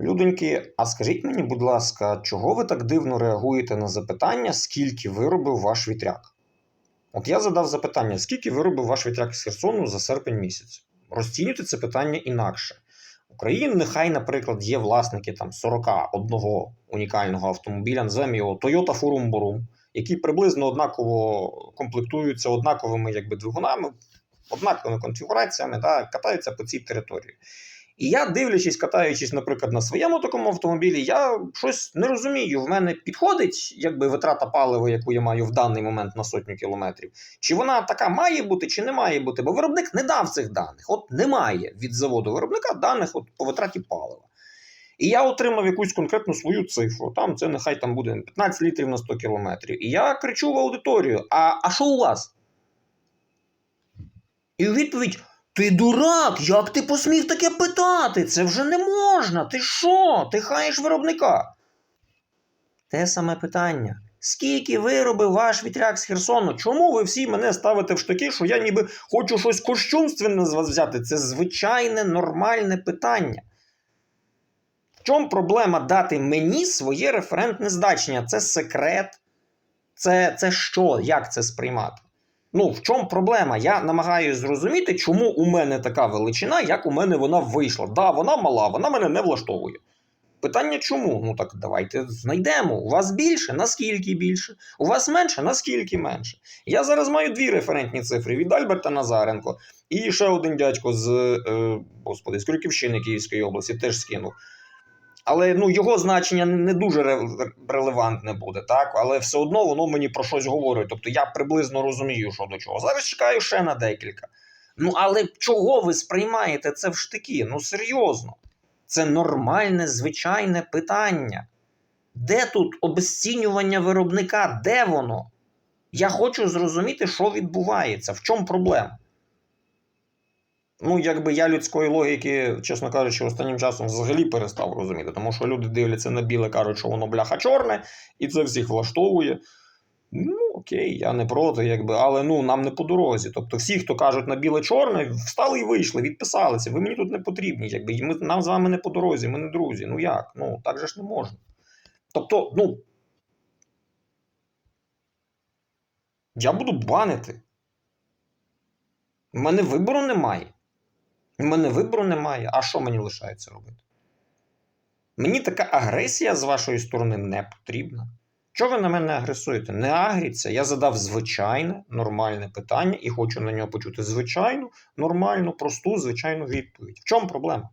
Людоньки, а скажіть мені, будь ласка, чого ви так дивно реагуєте на запитання, скільки виробив ваш вітряк? От я задав запитання, скільки виробив ваш вітряк з Херсону за серпень місяць? Розцінюйте це питання інакше. В Україні нехай, наприклад, є власники там 41 унікального автомобіля, називаємо його Toyota Furum Borum, які приблизно однаково комплектуються однаковими якби, двигунами, однаковими конфігураціями, да, катаються по цій території. І я, дивлячись, катаючись, наприклад, на своєму такому автомобілі, я щось не розумію. В мене підходить якби витрата палива, яку я маю в даний момент на сотню кілометрів. Чи вона така має бути, чи не має бути? Бо виробник не дав цих даних. От немає від заводу виробника даних от, по витраті палива. І я отримав якусь конкретну свою цифру. Там це нехай там буде 15 літрів на 100 кілометрів. І я кричу в аудиторію: а, а що у вас? І відповідь: Ти дурак, як ти посмів таке питати? Це вже не можна. Ти що? Ти хаєш виробника? Те саме питання. Скільки виробив ваш вітряк з Херсону? Чому ви всі мене ставите в штаки, що я ніби хочу щось кощунственне з вас взяти? Це звичайне нормальне питання. В чому проблема дати мені своє референтне значення? Це секрет? Це, це що? Як це сприймати? Ну, в чому проблема? Я намагаюся зрозуміти, чому у мене така величина, як у мене вона вийшла. Да, вона мала, вона мене не влаштовує. Питання чому? Ну так давайте знайдемо. У вас більше, наскільки більше? У вас менше, наскільки менше? Я зараз маю дві референтні цифри від Альберта Назаренко і ще один дядько з е, господи, з Крюківщини Київської області теж скинув. Але ну, його значення не дуже релевантне буде, так? Але все одно воно мені про щось говорить. Тобто я приблизно розумію, що до чого. Зараз чекаю ще на декілька. Ну, але чого ви сприймаєте це в штики? Ну серйозно. Це нормальне, звичайне питання. Де тут обесцінювання виробника? Де воно? Я хочу зрозуміти, що відбувається, в чому проблема. Ну, якби я людської логіки, чесно кажучи, останнім часом взагалі перестав розуміти, тому що люди дивляться на біле, кажуть, що воно бляха чорне, і це всіх влаштовує. Ну, окей, я не проти, якби, але ну нам не по дорозі. Тобто, всі, хто кажуть на біле-чорне, встали і вийшли, відписалися. Ви мені тут не потрібні. Якби ми нам з вами не по дорозі, ми не друзі. Ну як? Ну так же ж не можна. Тобто, ну. Я буду банити. У мене вибору немає. У мене вибору немає. А що мені лишається робити? Мені така агресія з вашої сторони не потрібна. Чого ви на мене агресуєте? Не агріться. Я задав звичайне, нормальне питання і хочу на нього почути звичайну, нормальну, просту, звичайну відповідь. В чому проблема?